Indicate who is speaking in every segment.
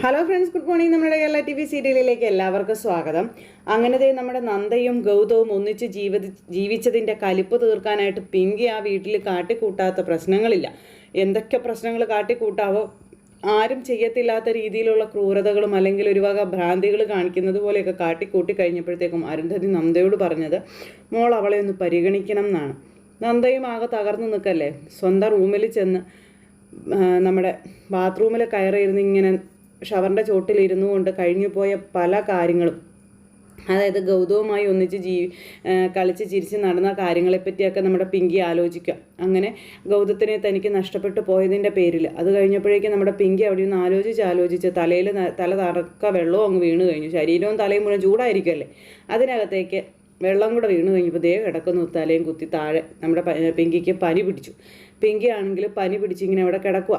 Speaker 1: Hello friends good morning നമ്മുടെ Kerala T V സീരിയലിലേക്ക് എല്ലാവർക്കും സ്വാഗതം. അങ്ങനത്തെ നമ്മുടെ നന്ദയും ഗൗതവും ഒന്നിച്ച് ജീവിത ജീവിച്ചതിന്റെ കലിപ്പ് തീർക്കാനായിട്ട് പിങ്കി ആ വീട്ടിൽ കാട്ടിക്കൂട്ടാത്ത പ്രശ്നങ്ങളില്ല. എന്തൊക്കെ പ്രശ്നങ്ങൾ കാട്ടിക്കൂട്ടാവോ? ആരും ചെയ്യത്തില്ലാത്ത രീതിയിലുള്ള ക്രൂരതകളും അല്ലെങ്കിൽ ഒരു വക ഭ്രാന്തികൾ കാണിക്കുന്നത് പോലെയൊക്കെ കാട്ടിക്കൂട്ടി കഴിഞ്ഞപ്പോഴത്തേക്കും അരുന്ധതി നന്ദയോട് പറഞ്ഞത് മോൾ അവളെ ഒന്ന് പരിഗണിക്കണം എന്നാണ്. നന്ദയും ആകെ തകർന്നു നിൽക്കല്ലേ? സ്വന്തം റൂമിൽ ചെന്ന് നമ്മുടെ ബാത്റൂമിൽ കയറിയിരുന്ന് ഇങ്ങനെ ഷവറിന്റെ ചോട്ടിലിരുന്നു കൊണ്ട് കഴിഞ്ഞു പോയ പല കാര്യങ്ങളും. അതായത് ഗൗതവുമായി ഒന്നിച്ച് ജീ കളിച്ച് ചിരിച്ച് നടന്ന കാര്യങ്ങളെപ്പറ്റിയൊക്കെ നമ്മുടെ പിങ്കി ആലോചിക്കുക. അങ്ങനെ ഗൗതത്തിനെ തനിക്ക് നഷ്ടപ്പെട്ടു പോയതിന്റെ പേരിൽ. അത് കഴിഞ്ഞപ്പോഴേക്കും നമ്മുടെ പിങ്കി അവിടെ നിന്ന് ആലോചിച്ച് ആലോചിച്ച് തലയിൽ തല തറക്ക വെള്ളവും അങ്ങ് വീണ് കഴിഞ്ഞു. ശരീരവും തലയും മുഴുവൻ ചൂടായിരിക്കുമല്ലേ അതിനകത്തേക്ക് വെള്ളം കൂടെ വീണ് കഴിഞ്ഞപ്പോൾ ദേ കിടക്കുന്നു തലയും കുത്തി താഴെ. നമ്മുടെ പിങ്കിക്ക് പനി പിടിച്ചു. പിങ്കി ആണെങ്കിൽ പനി പിടിച്ചിങ്ങനെ അവിടെ കിടക്കുക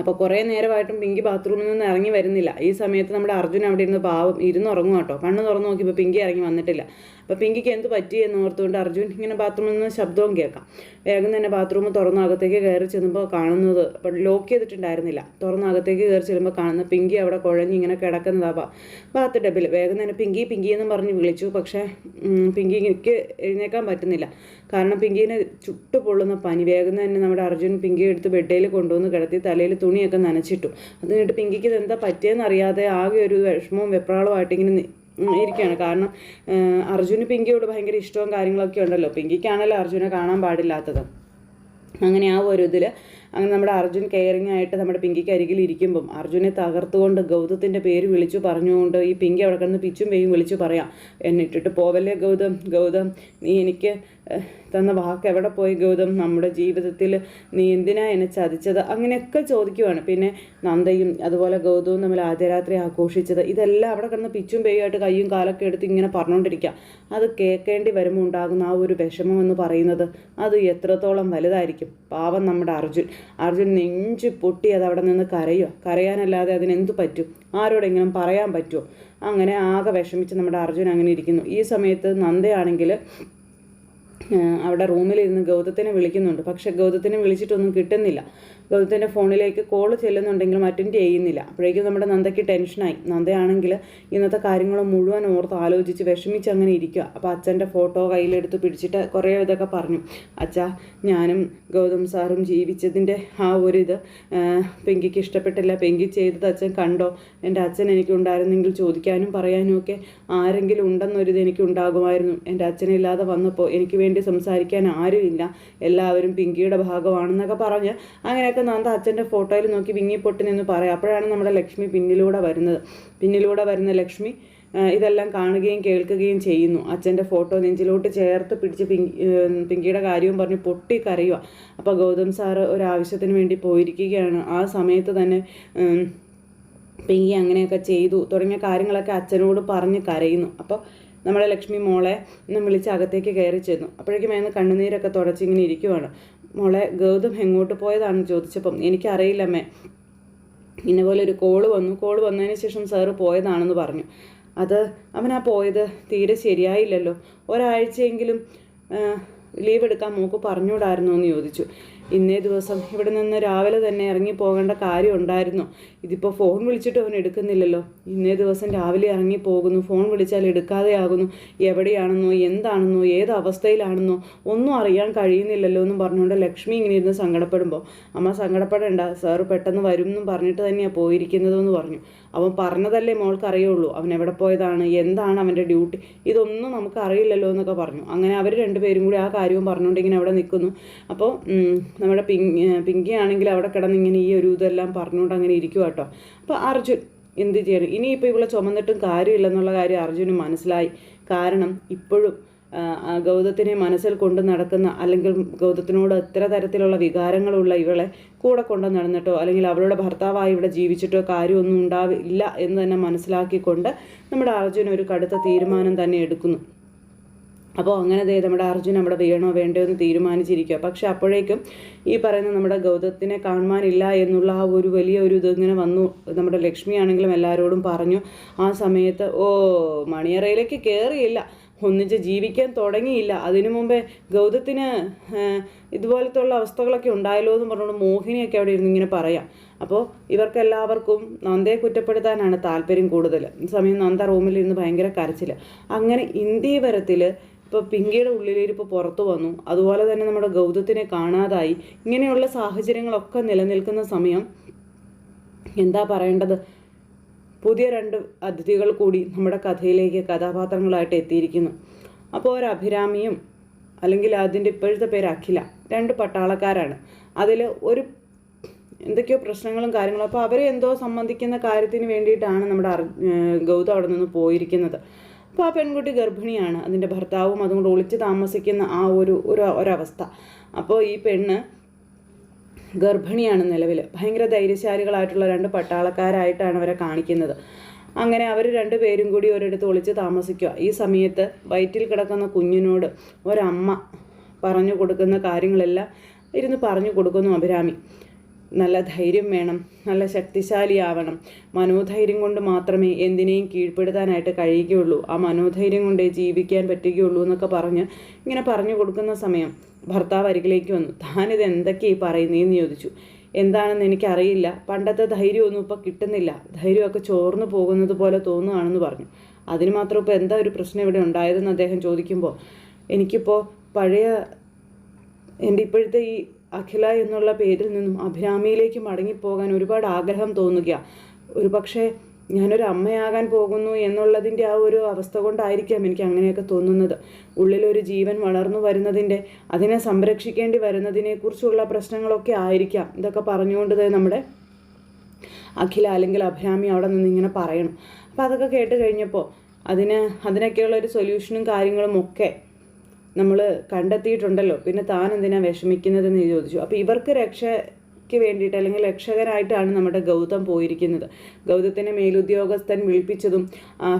Speaker 1: അപ്പോൾ കുറേ നേരമായിട്ടും പിങ്കി ബാത്റൂമിൽ നിന്ന് ഇറങ്ങി വരുന്നില്ല. ഈ സമയത്ത് നമ്മുടെ അർജുൻ അവിടെ ഇരുന്ന് പാവം ഇരുന്നുറങ്ങും കേട്ടോ കണ്ണ് തുറന്ന് നോക്കിയപ്പോൾ പിങ്കി ഇറങ്ങി വന്നിട്ടില്ല. അപ്പോൾ പിങ്കിക്ക് എന്ത് പറ്റി എന്ന് ഓർത്തുകൊണ്ട് അർജുൻ ഇങ്ങനെ ബാത്റൂമിൽ നിന്ന് ശബ്ദവും കേൾക്കാം. വേഗം തന്നെ ബാത്റൂം തുറന്ന് അകത്തേക്ക് കയറി ചെല്ലുമ്പോൾ കാണുന്നത് ലോക്ക് ചെയ്തിട്ടുണ്ടായിരുന്നില്ല. തുറന്ന് അകത്തേക്ക് കയറി ചെല്ലുമ്പോൾ കാണുന്ന പിങ്കി അവിടെ കുഴഞ്ഞ് ഇങ്ങനെ കിടക്കുന്നതാ ബാത്ത് ടബിൽ വേഗം തന്നെ പിങ്കി പിങ്കി എന്ന് പറഞ്ഞ് വിളിച്ചു. പക്ഷേ പിങ്കിക്ക് എഴുന്നേക്കാൻ പറ്റുന്നില്ല. കാരണം പിങ്കിനെ ചുട്ടു പൊള്ളുന്ന പനി. വേഗം തന്നെ നമ്മുടെ അർജുൻ പിങ്കി എടുത്ത് ബെഡേൽ കൊണ്ടുവന്ന് കിടത്തി തലയിൽ തുണിയൊക്കെ നനച്ചിട്ടു. അത് കഴിഞ്ഞിട്ട് പിങ്കിക്ക് ഇത് എന്താ പറ്റിയെന്നറിയാതെ ആകെ ഒരു വിഷമവും വെപ്രാളവും ആയിട്ട് ഇങ്ങനെ ഇരിക്കുകയാണ്. കാരണം അർജുന് പിങ്കിയോട് ഭയങ്കര ഇഷ്ടവും കാര്യങ്ങളൊക്കെ ഉണ്ടല്ലോ. പിങ്കിക്കാണല്ലോ അർജുനെ കാണാൻ പാടില്ലാത്തത്. അങ്ങനെ ആ ഒരു ഇതിൽ അങ്ങനെ നമ്മുടെ അർജുൻ കെയറിങ് ആയിട്ട് നമ്മുടെ പിങ്കിക്ക് അരികിൽ ഇരിക്കുമ്പം അർജുനെ തകർത്തുകൊണ്ട് ഗൗതത്തിന്റെ പേര് വിളിച്ചു പറഞ്ഞുകൊണ്ട് ഈ പിങ്കി അവിടെ കിടന്ന് പിച്ചും പേയും വിളിച്ചു പറയാം. എന്നെ ഇട്ടിട്ട് പോവല്ലേ ഗൗതം? ഗൗതം നീ എനിക്ക് തന്ന വാക്ക് എവിടെ പോയി ഗൗതം? നമ്മുടെ ജീവിതത്തിൽ നീ എന്തിനാ എന്നെ ചതിച്ചത്? അങ്ങനെയൊക്കെ ചോദിക്കുവാണ്. പിന്നെ നന്ദയും അതുപോലെ ഗൗതവും തമ്മിൽ ആദ്യരാത്രി ആഘോഷിച്ചത് ഇതെല്ലാം അവിടെ കിടന്ന് പിച്ചും പേയുമായിട്ട് കയ്യും കാലൊക്കെ എടുത്ത് ഇങ്ങനെ പറഞ്ഞുകൊണ്ടിരിക്കുക അത് കേൾക്കേണ്ടി വരുമ്പോൾ ഉണ്ടാകുന്ന ആ ഒരു വിഷമം എന്ന് പറയുന്നത് അത് എത്രത്തോളം വലുതായിരിക്കും? പാവം നമ്മുടെ അർജുൻ. അർജുൻ നെഞ്ചു പൊട്ടി അത് അവിടെ നിന്ന് കരയുക കരയാനല്ലാതെ അതിനെന്ത് പറ്റും? ആരോടെങ്കിലും പറയാൻ പറ്റുമോ അങ്ങനെ ആകെ വിഷമിച്ച് നമ്മുടെ അർജുൻ അങ്ങനെ ഇരിക്കുന്നു. ഈ സമയത്ത് നന്ദയാണെങ്കിൽ അവിടെ റൂമിലിരുന്ന് ഗൗതത്തിനെ വിളിക്കുന്നുണ്ട്. പക്ഷെ ഗൗതത്തിനെ വിളിച്ചിട്ടൊന്നും കിട്ടുന്നില്ല. ഗൗതത്തിന്റെ ഫോണിലേക്ക് കോൾ ചെല്ലുന്നുണ്ടെങ്കിലും അറ്റൻഡ് ചെയ്യുന്നില്ല. അപ്പോഴേക്കും നമ്മുടെ നന്ദയ്ക്ക് ടെൻഷനായി നന്ദയാണെങ്കിൽ ഇന്നത്തെ കാര്യങ്ങൾ മുഴുവൻ ഓർത്ത് ആലോചിച്ച് വിഷമിച്ച് അങ്ങനെ ഇരിക്കുക അപ്പോൾ അച്ഛന്റെ ഫോട്ടോ കയ്യിലെടുത്ത് പിടിച്ചിട്ട് കുറേ ഇതൊക്കെ പറഞ്ഞു. അച്ഛാ ഞാനും ഗൗതം സാറും ജീവിച്ചതിന്റെ ആ ഒരു ഇത് പെങ്കിക്ക് ഇഷ്ടപ്പെട്ടില്ല. പെങ്കി ചെയ്തത് അച്ഛൻ കണ്ടോ? എന്റെ അച്ഛൻ എനിക്ക് ഉണ്ടായിരുന്നെങ്കിൽ ചോദിക്കാനും പറയാനും ഒക്കെ ആരെങ്കിലും ഉണ്ടെന്നൊരിത് എനിക്ക് ഉണ്ടാകുമായിരുന്നു എന്റെ അച്ഛനില്ലാതെ വന്നപ്പോൾ എനിക്ക് വേണ്ടി സംസാരിക്കാൻ ആരുമില്ല. എല്ലാവരും പിങ്കിയുടെ ഭാഗമാണെന്നൊക്കെ പറഞ്ഞ് അങ്ങനെയൊക്കെ നന്ദ അച്ഛന്റെ ഫോട്ടോയിൽ നോക്കി വിങ്ങിപ്പൊട്ടി നിന്ന് പറയാം. അപ്പോഴാണ് നമ്മുടെ ലക്ഷ്മി പിന്നിലൂടെ വരുന്നത്. പിന്നിലൂടെ വരുന്ന ലക്ഷ്മി ഇതെല്ലാം കാണുകയും കേൾക്കുകയും ചെയ്യുന്നു. അച്ഛന്റെ ഫോട്ടോ നെഞ്ചിലോട്ട് ചേർത്ത് പിടിച്ച് പിങ്കി പിങ്കിയുടെ കാര്യവും പറഞ്ഞ് പൊട്ടി കരയുക അപ്പോൾ ഗൗതം സാറ് ഒരാവശ്യത്തിന് വേണ്ടി പോയിരിക്കുകയാണ്. ആ സമയത്ത് തന്നെ പിങ്കി അങ്ങനെയൊക്കെ ചെയ്തു. തുടങ്ങിയ കാര്യങ്ങളൊക്കെ അച്ഛനോട് പറഞ്ഞ് കരയുന്നു. അപ്പോൾ നമ്മളെ ലക്ഷ്മി മോളെ വിളിച്ച് അകത്തേക്ക് കയറി ചെന്നു. അപ്പോഴേക്കും മേന്ന് കണ്ണുനീരൊക്കെ തുടച്ചിങ്ങനെ ഇരിക്കുവാണ്. മോളെ ഗൗതം എങ്ങോട്ട് പോയതാണെന്ന് ചോദിച്ചപ്പം എനിക്കറിയില്ലമ്മേ ഇന്നപോലെ ഒരു കോൾ വന്നു. കോൾ വന്നതിന് ശേഷം സാറ് പോയതാണെന്ന് പറഞ്ഞു. അത് അവനാ പോയത്? തീരെ ശരിയായില്ലല്ലോ. ഒരാഴ്ചയെങ്കിലും ലീവ് എടുക്കാൻ മോക്ക് പറഞ്ഞുകൂടായിരുന്നോ എന്ന് ചോദിച്ചു. ഇന്നേ ദിവസം ഇവിടെ നിന്ന് രാവിലെ തന്നെ ഇറങ്ങി പോകേണ്ട കാര്യം ഉണ്ടായിരുന്നു. ഇതിപ്പോൾ ഫോൺ വിളിച്ചിട്ട് അവൻ എടുക്കുന്നില്ലല്ലോ. ഇന്നേ ദിവസം രാവിലെ ഇറങ്ങി പോകുന്നു. ഫോൺ വിളിച്ചാൽ എടുക്കാതെ ആകുന്നു എവിടെയാണെന്നോ എന്താണെന്നോ ഏത് അവസ്ഥയിലാണെന്നോ ഒന്നും അറിയാൻ കഴിയുന്നില്ലല്ലോ എന്നും പറഞ്ഞുകൊണ്ട് ലക്ഷ്മി ഇങ്ങനെ ഇരുന്ന് സങ്കടപ്പെടുമ്പോൾ അമ്മ സങ്കടപ്പെടേണ്ട. സാറ് പെട്ടെന്ന് വരും എന്നും പറഞ്ഞിട്ട് തന്നെയാണ് പോയിരിക്കുന്നതെന്ന് പറഞ്ഞു. അവൻ പറഞ്ഞതല്ലേ മോൾക്ക് അറിയുള്ളൂ. അവൻ എവിടെ പോയതാണ് എന്താണ് അവന്റെ ഡ്യൂട്ടി ഇതൊന്നും നമുക്ക് അറിയില്ലല്ലോ എന്നൊക്കെ പറഞ്ഞു. അങ്ങനെ അവർ രണ്ടുപേരും കൂടി ആ കാര്യവും പറഞ്ഞുകൊണ്ട് ഇങ്ങനെ അവിടെ നിൽക്കുന്നു. അപ്പോൾ നമ്മുടെ പിങ്കി പിങ്കി ആണെങ്കിൽ അവിടെ കിടന്ന് ഇങ്ങനെ ഈ ഒരു ഇതെല്ലാം പറഞ്ഞുകൊണ്ട് അങ്ങനെ ഇരിക്കുക കേട്ടോ. അപ്പോൾ അർജുൻ എന്ത് ചെയ്യണം? ഇനിയിപ്പോൾ ഇവളെ ചുമന്നിട്ടും കാര്യമില്ലെന്നുള്ള കാര്യം അർജുന് മനസ്സിലായി. കാരണം ഇപ്പോഴും ഗൗതത്തിനെ മനസ്സിൽ കൊണ്ട് നടക്കുന്ന അല്ലെങ്കിൽ ഗൗതത്തിനോട് ഇത്ര തരത്തിലുള്ള വികാരങ്ങളുള്ള ഇവളെ കൂടെ കൊണ്ട് നടന്നിട്ടോ അല്ലെങ്കിൽ അവളുടെ ഭർത്താവായി ഇവിടെ ജീവിച്ചിട്ടോ കാര്യമൊന്നും ഉണ്ടാവില്ല എന്ന് തന്നെ മനസ്സിലാക്കിക്കൊണ്ട് നമ്മുടെ അർജുന ഒരു കടുത്ത തീരുമാനം തന്നെ എടുക്കുന്നു. അപ്പോൾ അങ്ങനെ ദേ നമ്മുടെ അർജുൻ അവിടെ വീണോ വേണ്ടോ എന്ന് തീരുമാനിച്ചിരിക്കുക പക്ഷെ അപ്പോഴേക്കും ഈ പറയുന്ന നമ്മുടെ ഗൗതത്തിനെ കാണുവാനില്ല എന്നുള്ള ആ ഒരു വലിയ ഒരു ഇതിങ്ങനെ വന്നു. നമ്മുടെ ലക്ഷ്മി ആണെങ്കിലും എല്ലാവരോടും പറഞ്ഞു ആ സമയത്ത് ഓ മണിയറയിലേക്ക് കയറിയില്ല ഒന്നിച്ച് ജീവിക്കാൻ തുടങ്ങിയില്ല. അതിനു മുമ്പേ ഗൗതത്തിന് ഇതുപോലത്തെ ഇതുപോലത്തുള്ള അവസ്ഥകളൊക്കെ ഉണ്ടായല്ലോ എന്ന് പറഞ്ഞുകൊണ്ട് മോഹിനിയൊക്കെ അവിടെ ഇരുന്ന് ഇങ്ങനെ പറയാം. അപ്പോൾ ഇവർക്കെല്ലാവർക്കും നന്ദയെ കുറ്റപ്പെടുത്താനാണ് താല്പര്യം കൂടുതൽ. സമയം നന്ദ റൂമിൽ ഇരുന്ന് ഭയങ്കര കരച്ചിൽ അങ്ങനെ ഇന്ത്യവരത്തിൽ ഇപ്പോൾ പിങ്കിയുടെ ഉള്ളിലിരിപ്പ് പുറത്തു വന്നു. അതുപോലെ തന്നെ നമ്മുടെ ഗൗതത്തിനെ കാണാതായി. ഇങ്ങനെയുള്ള സാഹചര്യങ്ങളൊക്കെ നിലനിൽക്കുന്ന സമയം എന്താ പറയേണ്ടത്? പുതിയ രണ്ട് അതിഥികൾ കൂടി നമ്മുടെ കഥയിലേക്ക് കഥാപാത്രങ്ങളായിട്ട് എത്തിയിരിക്കുന്നു. അപ്പോൾ ഒരു അഭിരാമിയും അല്ലെങ്കിൽ അതിന്റെ ഇപ്പോഴത്തെ പേര് അഖില രണ്ട് പട്ടാളക്കാരാണ്. അതിൽ ഒരു എന്തൊക്കെയോ പ്രശ്നങ്ങളും കാര്യങ്ങളും. അപ്പോൾ അവരെ എന്തോ സംബന്ധിക്കുന്ന കാര്യത്തിന് വേണ്ടിയിട്ടാണ് നമ്മുടെ ഗൗതം അവിടെ നിന്ന് പോയിരിക്കുന്നത്. അപ്പോൾ ആ പെൺകുട്ടി ഗർഭിണിയാണ്. അതിന്റെ ഭർത്താവും അതുകൊണ്ട് ഒളിച്ച് താമസിക്കുന്ന ആ ഒരു ഒരു ഒരവസ്ഥ. അപ്പോൾ ഈ പെണ്ണ് ഗർഭിണിയാണ് നിലവിൽ ഭയങ്കര ധൈര്യശാലികളായിട്ടുള്ള രണ്ട് പട്ടാളക്കാരായിട്ടാണ് അവരെ കാണിക്കുന്നത്. അങ്ങനെ അവർ രണ്ടുപേരും കൂടി ഒരിടത്ത് ഒളിച്ച് താമസിക്കുക. ഈ സമയത്ത് വയറ്റിൽ കിടക്കുന്ന കുഞ്ഞിനോട് ഒരമ്മ പറഞ്ഞു കൊടുക്കുന്ന കാര്യങ്ങളെല്ലാം ഇരുന്ന് പറഞ്ഞു കൊടുക്കുന്നു അഭിരാമി. നല്ല ധൈര്യം വേണം നല്ല ശക്തിശാലിയാവണം. മനോധൈര്യം കൊണ്ട് മാത്രമേ എന്തിനേയും കീഴ്പ്പെടുത്താനായിട്ട് കഴിയുകയുള്ളൂ. ആ മനോധൈര്യം കൊണ്ടേ ജീവിക്കാൻ പറ്റുകയുള്ളൂ എന്നൊക്കെ പറഞ്ഞ് ഇങ്ങനെ പറഞ്ഞു കൊടുക്കുന്ന സമയം ഭർത്താവ് അരികിലേക്ക് വന്നു. താനിത് എന്തൊക്കെയായി പറയുന്നതെന്ന് ചോദിച്ചു. എന്താണെന്ന് എനിക്കറിയില്ല. പണ്ടത്തെ ധൈര്യമൊന്നും ഇപ്പോൾ കിട്ടുന്നില്ല. ധൈര്യമൊക്കെ ചോർന്നു പോകുന്നത് പോലെ തോന്നുകയാണെന്ന് പറഞ്ഞു. അതിന് മാത്രം ഇപ്പോൾ എന്താ ഒരു പ്രശ്നം ഇവിടെ ഉണ്ടായതെന്ന് അദ്ദേഹം ചോദിക്കുമ്പോൾ എനിക്കിപ്പോൾ പഴയ എന്റെ ഇപ്പോഴത്തെ ഈ അഖില എന്നുള്ള പേരിൽ നിന്നും അഭിരാമിയിലേക്ക് മടങ്ങിപ്പോകാൻ ഒരുപാട് ആഗ്രഹം തോന്നുക. ഒരു പക്ഷേ ഞാനൊരു അമ്മയാകാൻ പോകുന്നു എന്നുള്ളതിന്റെ ആ ഒരു അവസ്ഥ കൊണ്ടായിരിക്കാം എനിക്ക് അങ്ങനെയൊക്കെ തോന്നുന്നത്. ഉള്ളിലൊരു ജീവൻ വളർന്നു വരുന്നതിന്റെ അതിനെ സംരക്ഷിക്കേണ്ടി വരുന്നതിനെക്കുറിച്ചുള്ള പ്രശ്നങ്ങളൊക്കെ ആയിരിക്കാം. ഇതൊക്കെ പറഞ്ഞുകൊണ്ട് നമ്മുടെ അഖില അല്ലെങ്കിൽ അഭിരാമി അവിടെ നിന്ന് ഇങ്ങനെ പറയണം. അപ്പോൾ അതൊക്കെ കേട്ട് കഴിഞ്ഞപ്പോൾ അതിന് അതിനൊക്കെയുള്ള ഒരു സൊല്യൂഷനും കാര്യങ്ങളും ഒക്കെ നമ്മൾ കണ്ടെത്തിയിട്ടുണ്ടല്ലോ. പിന്നെ താൻ എന്തിനാ വിഷമിക്കുന്നതെന്ന് ചോദിച്ചു. അപ്പോൾ ഇവർക്ക് രക്ഷയ്ക്ക് വേണ്ടിയിട്ട് അല്ലെങ്കിൽ രക്ഷകനായിട്ടാണ് നമ്മുടെ ഗൗതം പോയിരിക്കുന്നത്. ഗൗതത്തിനെ മേലുദ്യോഗസ്ഥൻ വിളിപ്പിച്ചതും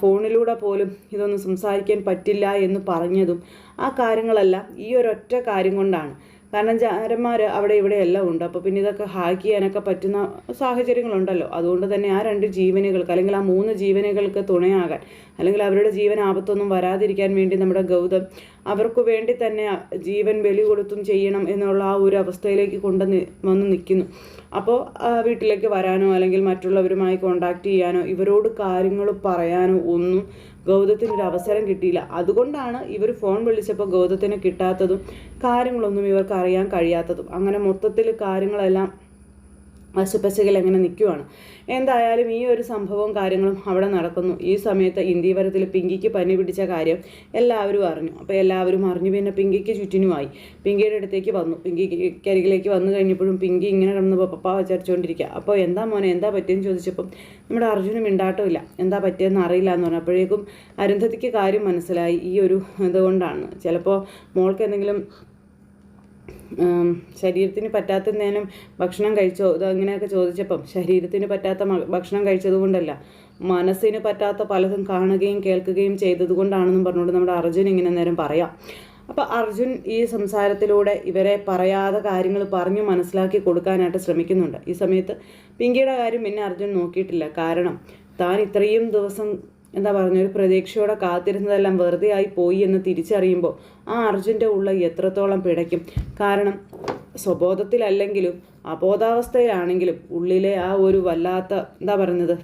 Speaker 1: ഫോണിലൂടെ പോലും ഇതൊന്നും സംസാരിക്കാൻ പറ്റില്ല എന്ന് പറഞ്ഞതും ആ കാര്യങ്ങളെല്ലാം ഈ ഒരൊറ്റ കാര്യം കൊണ്ടാണ്. കാരണം ചാരന്മാർ അവിടെ ഇവിടെ എല്ലാം ഉണ്ട്. അപ്പോൾ പിന്നെ ഇതൊക്കെ ഹാക്ക് ചെയ്യാനൊക്കെ പറ്റുന്ന സാഹചര്യങ്ങളുണ്ടല്ലോ. അതുകൊണ്ട് തന്നെ ആ രണ്ട് ജീവനുകൾക്ക് അല്ലെങ്കിൽ ആ മൂന്ന് ജീവനുകൾക്ക് തുണയാകാൻ അല്ലെങ്കിൽ അവരുടെ ജീവൻ ആപത്തൊന്നും വരാതിരിക്കാൻ വേണ്ടി നമ്മുടെ ഗൗതം അവർക്ക് വേണ്ടി തന്നെ ജീവൻ ബലി കൊടുത്തും ചെയ്യണം എന്നുള്ള ആ ഒരു അവസ്ഥയിലേക്ക് കൊണ്ട് വന്ന് നിൽക്കുന്നു അപ്പോൾ വീട്ടിലേക്ക് വരാനോ അല്ലെങ്കിൽ മറ്റുള്ളവരുമായി കോണ്ടാക്ട് ചെയ്യാനോ ഇവരോട് കാര്യങ്ങൾ പറയാനോ ഒന്നും ഗൗതത്തിന് ഒരു അവസരം കിട്ടിയില്ല. അതുകൊണ്ടാണ് ഇവർ ഫോൺ വിളിച്ചപ്പോൾ ഗൗതത്തിന് കിട്ടാത്തതും കാര്യങ്ങളൊന്നും ഇവർക്ക് അറിയാൻ കഴിയാത്തതും. അങ്ങനെ മൊത്തത്തിൽ കാര്യങ്ങളെല്ലാം വശപ്പശകൾ എങ്ങനെ നിൽക്കുവാണ്. എന്തായാലും ഈ ഒരു സംഭവവും കാര്യങ്ങളും അവിടെ നടക്കുന്നു. ഈ സമയത്ത് ഇന്ത്യവരത്തിൽ പിങ്കിക്ക് പനി പിടിച്ച കാര്യം എല്ലാവരും അറിഞ്ഞു. അപ്പോൾ എല്ലാവരും അറിഞ്ഞു. പിന്നെ പിങ്കിക്ക് ചുറ്റിനുമായി. പിങ്കിയുടെ അടുത്തേക്ക് വന്നു. പിങ്കിക്ക് അരികിലേക്ക് വന്നു കഴിഞ്ഞപ്പോഴും പിങ്കി ഇങ്ങനെ കിടന്ന് പപ്പ വിചാരിച്ചുകൊണ്ടിരിക്കുക. അപ്പോൾ എന്താ മോനെ എന്താ പറ്റിയെന്ന് ചോദിച്ചപ്പം നമ്മുടെ അർജുനും മിണ്ടാട്ടമില്ല. എന്താ പറ്റിയെന്ന് അറിയില്ല എന്ന് പറഞ്ഞപ്പോഴേക്കും അരുന്ധതിക്ക് കാര്യം മനസ്സിലായി. ഈ ഒരു ഇതുകൊണ്ടാണ്. ചിലപ്പോൾ മോൾക്ക് എന്തെങ്കിലും ശരീരത്തിന് പറ്റാത്ത നേരം ഭക്ഷണം കഴിച്ചോ? ഇത് അങ്ങനെയൊക്കെ ചോദിച്ചപ്പം ശരീരത്തിന് പറ്റാത്ത ഭക്ഷണം കഴിച്ചതുകൊണ്ടല്ല മനസ്സിന് പറ്റാത്ത പലതും കാണുകയും കേൾക്കുകയും ചെയ്തത് കൊണ്ടാണെന്നും പറഞ്ഞുകൊണ്ട് നമ്മുടെ അർജുൻ ഇങ്ങനെ നേരം പറയാം. അപ്പോൾ അർജുൻ ഈ സംസാരത്തിലൂടെ ഇവരെ പറയാതെ കാര്യങ്ങൾ പറഞ്ഞു മനസ്സിലാക്കി കൊടുക്കാനായിട്ട് ശ്രമിക്കുന്നുണ്ട്. ഈ സമയത്ത് പിങ്കിയുടെ കാര്യം പിന്നെ അർജുൻ നോക്കിയിട്ടില്ല. കാരണം താൻ ഇത്രയും ദിവസം എന്താ പറയുക ഒരു പ്രതീക്ഷയോടെ കാത്തിരുന്നതെല്ലാം വെറുതെ ആയി പോയി എന്ന് തിരിച്ചറിയുമ്പോൾ ആ അർജുന്റെ ഉള്ള എത്രത്തോളം പിടയ്ക്കും. കാരണം സ്വബോധത്തിലല്ലെങ്കിലും അബോധാവസ്ഥയിലാണെങ്കിലും ഉള്ളിലെ ആ ഒരു വല്ലാത്ത എന്താ പറയുന്നത്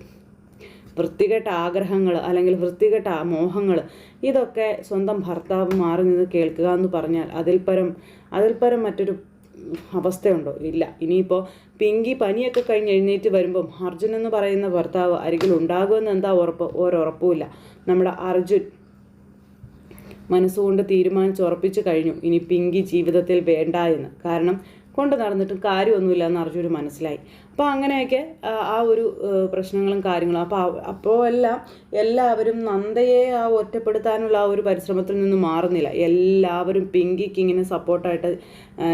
Speaker 1: വൃത്തികെട്ട ആഗ്രഹങ്ങൾ അല്ലെങ്കിൽ വൃത്തികെട്ട മോഹങ്ങൾ ഇതൊക്കെ സ്വന്തം ഭർത്താവ് മാറി നിന്ന് കേൾക്കുക എന്ന് പറഞ്ഞാൽ അതിൽപ്പരം അതിൽപ്പരം അതിൽ പരം മറ്റൊരു അവസ്ഥയുണ്ടോ? ഇല്ല. ഇനിയിപ്പോൾ പിങ്കി പനിയൊക്കെ കഴിഞ്ഞ് എഴുന്നേറ്റ് വരുമ്പം അർജുൻ എന്ന് പറയുന്ന ഭർത്താവ് അരികിൽ ഉണ്ടാകുമെന്ന് എന്താ ഉറപ്പ്? ഒരൊറപ്പുമില്ല നമ്മുടെ അർജുൻ മനസ്സുകൊണ്ട് തീരുമാനിച്ച് ഉറപ്പിച്ചു കഴിഞ്ഞു. ഇനി പിങ്കി ജീവിതത്തിൽ വേണ്ട എന്ന്. കാരണം കൊണ്ട് നടന്നിട്ടും കാര്യമൊന്നുമില്ല എന്ന് അർജുന് മനസ്സിലായി. അപ്പോൾ അങ്ങനെയൊക്കെ ആ, ഒരു പ്രശ്നങ്ങളും കാര്യങ്ങളും. അപ്പോൾ അപ്പോൾ എല്ലാം എല്ലാവരും നന്ദയെ ആ ഒറ്റപ്പെടുത്താനുള്ള ആ ഒരു പരിശ്രമത്തിൽ നിന്ന് മാറുന്നില്ല. എല്ലാവരും പിങ്കിക്ക് ഇങ്ങനെ സപ്പോർട്ടായിട്ട്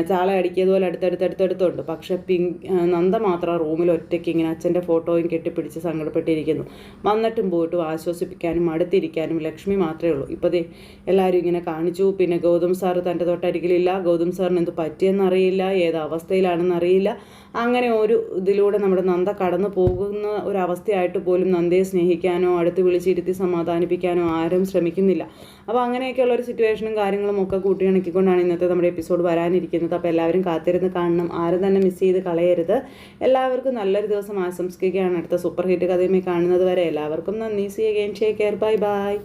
Speaker 1: ചാള അടിക്കിയതുപോലെ അടുത്തടുത്തടുത്തടുത്തുണ്ട് പക്ഷേ പിങ്ക് നന്ദ മാത്രം റൂമിൽ ഒറ്റയ്ക്ക് ഇങ്ങനെ അച്ഛന്റെ ഫോട്ടോയും കെട്ടിപ്പിടിച്ച് സങ്കടപ്പെട്ടിരിക്കുന്നു. വന്നിട്ടും പോയിട്ടും ആശ്വസിപ്പിക്കാനും അടുത്തിരിക്കാനും ലക്ഷ്മി മാത്രമേ ഉള്ളൂ. ഇപ്പോൾ ദേ എല്ലാവരും ഇങ്ങനെ കാണിച്ചു. പിന്നെ ഗൗതം സാറ് തന്റെ തൊട്ടരികിലില്ല. ഗൗതം സാറിന് എന്ത് പറ്റിയെന്നറിയില്ല. ഏത് അവസ്ഥയിലാണെന്ന് അറിയില്ല അങ്ങനെ ഒരു ഇതിലൂടെ നമ്മുടെ നന്ദ കടന്നു പോകുന്ന ഒരവസ്ഥയായിട്ട് പോലും നന്ദയെ സ്നേഹിക്കാനോ അടുത്ത് വിളിച്ചിരുത്തി സമാധാനിപ്പിക്കാനോ ആരും ശ്രമിക്കുന്നില്ല. അപ്പോൾ അങ്ങനെയൊക്കെയുള്ള ഒരു സിറ്റുവേഷനും കാര്യങ്ങളും ഒക്കെ കൂട്ടിയിണക്കിക്കൊണ്ടാണ് ഇന്നത്തെ നമ്മുടെ എപ്പിസോഡ് വരാനിരിക്കുന്നത്. അപ്പോൾ എല്ലാവരും കാത്തിരുന്ന് കാണണം. ആരും തന്നെ മിസ് ചെയ്ത് കളയരുത്. എല്ലാവർക്കും നല്ലൊരു ദിവസം ആശംസിക്കുകയാണ്. അടുത്ത സൂപ്പർ ഹിറ്റ് കഥയുമായി കാണുന്നത് വരെ എല്ലാവർക്കും നന്ദി. സി അഗെയിൻ ഷേ കെയർ ബൈ ബൈ